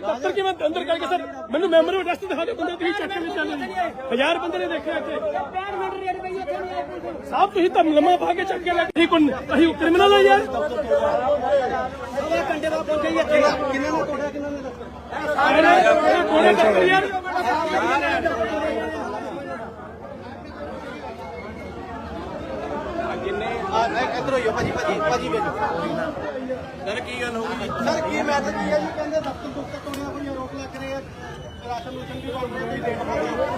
ਦਫ਼ਤਰ ਕਿਵੇਂ ਅੰਦਰ ਕਰਕੇ ਸਰ? ਮੈਨੂੰ ਮੈਂਬਰ ਨੂੰ ਦਿਖਾ ਦਿਓ ਬੰਦੇ ਤੁਸੀਂ ਚੱਕ ਕੇ ਚੱਲੇ ਜੀ। ਹਜ਼ਾਰ ਬੰਦੇ ਨੇ ਦੇਖਿਆ ਇੱਥੇ। ਸਾਹਿਬ ਤੁਸੀਂ ਤਾਂ ਲੰਮਾ ਪਾ ਕੇ ਚੱਕ ਕੇ ਲੈ ਗਏ ਕੋਣ ਅਸੀਂ ਕ੍ਰਿਮੀਨਲ ਆ ਯਾਰ ਇੱਥੇ ਕਿੰਨਾਂ ਨੇ ਤੋੜਿਆ ਕਿੰਨਾਂ ਨੇ ਇਹ ਕੋਣੇ ਚੱਕ ਯਾਰ ਇੱਧਰ ਹੋਈਓ ਭਾਜੀ ਭਾਜੀ ਭਾਜੀ ਵੇਖੋ ਸਰ ਕੀ ਗੱਲ ਹੋ ਗਈ ਸਰ ਕੀ ਮੈਸੇਜ ਕੀ ਹੈ ਜੀ ਕਹਿੰਦੇ ਦਫ਼ਤਰ ਦੁੱਤਰ ਤੋੜਿਆ ਹੋਈਆਂ ਰੋਕ ਲੱਗ ਰਹੇ ਆ ਰਾਸ਼ਨ ਰੂਸ਼ਨ ਵੀ ਵੰਡ ਰਹੇ ਦੇਖ ਪਾਉਂਦੇ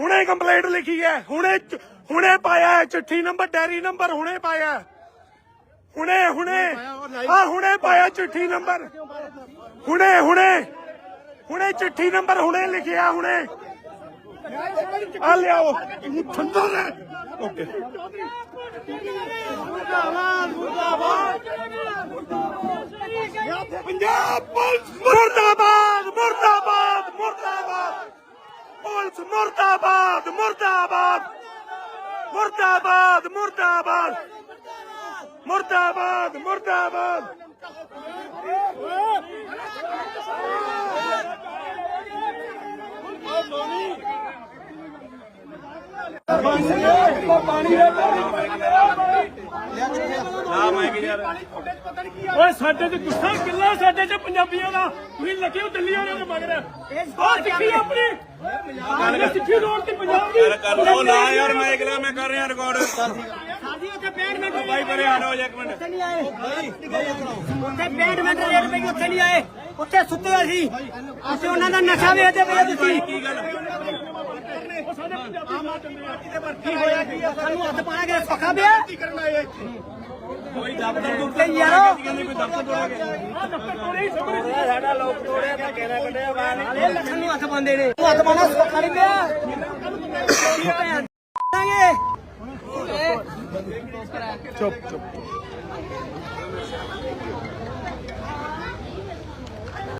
ਹੁਣੇ ਕੰਪਲੇਂਟ ਲਿਖੀ ਹੈ ਹੁਣੇ ਚ- ਹੁਣੇ ਪਾਇਆ ਹੈ ਚਿੱਠੀ ਨੰਬਰ ਡੈਰੀ ਨੰਬਰ ਹੁਣੇ ਪਾਇਆ ਹੈ। ਹੁਣੇ ਹੁਣੇ ਆ ਹੁਣੇ ਪਾਇਆ ਚਿੱਠੀ ਨੰਬਰ ਹੁਣੇ ਹੁਣੇ ਹੁਣੇ ਚਿੱਠੀ ਨੰਬਰ ਹੁਣੇ ਲਿਖਿਆ ਹੁਣੇ ਆ ਲਿਆਓ ਠੰਡਾ ਹੈ ਓਕੇ ਪੰਜਾਬ ਪੁਲਿਸ ਮੁਰਦਾਬਾਦ ਮੁਰਦਾਬਾਦ ਮੁਰਦਾਬਾਦ ਪੁਲਿਸ ਮੁਰਦਾਬਾਦ ਮੁਰਦਾਬਾਦ। ਮੁਰਦਾਬਾਦ ਮੁਰਦਾਬਾਦ। ਮੁਰਦਾਬਾਦ ਮੁਰਦਾਬਾਦ। ਹਾਂ ਮੈਂ ਓਏ ਸਾਡੇ ਤੇ ਗੁੱਸਾ ਕਿੱਲਾ ਸਾਡੇ ਤੇ ਪੰਜਾਬੀਆਂ ਦਾ। ਤੁਸੀਂ ਲੱਗੇ ਹੋ ਦਿੱਲੀ ਵਾਲਿਆਂ ਦੇ ਮਗਰ। ਆ ਸਿੱਖੀ ਆਪਣੀ। ਗੱਲ ਸਿੱਖੀ ਰੋਡ ਤੇ ਪੰਜਾਬ ਦੀ ਯਾਰ ਕਰ ਲਓ ਨਾ ਯਾਰ ਮੈਂ ਇਕਲਾ ਮੈਂ ਕਰ ਰਿਹਾ ਰਿਕਾਰਡ ਸਾਡੀ ਉੱਥੇ 65 ਮਿੰਟ ਬਾਈ ਪਰੇ ਆ ਜਾਓ ਇੱਕ ਮਿੰਟ। ਉੱਥੇ ਨਹੀਂ ਆਏ। ਉੱਥੇ 65 ਮਿੰਟ ਰੇਟ ਪਈ ਉੱਥੇ ਨਹੀਂ ਆਏ। ਉੱਥੇ ਸੁੱਤੇ ਹੋਏ ਸੀ। ਅਸੀਂ ਉਹਨਾਂ ਦਾ ਨਸ਼ਾ ਵੇਚਦੇ ਪਏ ਤੁਸੀਂ ਕੀ ਗੱਲ? ਸਾਡੇ ਪੰਜਾਬੀ ਮਾਂ ਚੰਦੇ ਆ ਕੀ ਹੋਇਆ ਕੀ ਆ? ਸਾਨੂੰ ਹੱਥ ਪਾਣਾ ਕਿ ਪੱਖਾ ਪਿਆ। ਕਰਨ ਆਏ ਇੱਥੇ? ਕੋਈ ਦਫ਼ਤਰ ਤੋਂ ਤੇ ਯਾਰੋ ਕਹਿੰਦੇ ਕੋਈ ਦਫ਼ਤਰ ਤੋਂ ਆ ਗਿਆ ਆ ਦਫ਼ਤਰ ਕੋਲੇ ਹੀ ਸਾਹਮਣੇ। ਸਾਡਾ ਲੋਕ ਤੋੜਿਆ ਤਾਂ ਕਿਹੜਾ ਕੱਢਿਆ ਬਾਹਰ ਇਹ ਲੱਖਾਂ ਨੂੰ ਹੱਥ ਪਾਉਂਦੇ ਨੇ। ਹੱਥ ਪਾਣਾ ਪੱਖਾ ਨਹੀਂ ਪਿਆ। ਚੁੱਪ ਚੁੱਪ।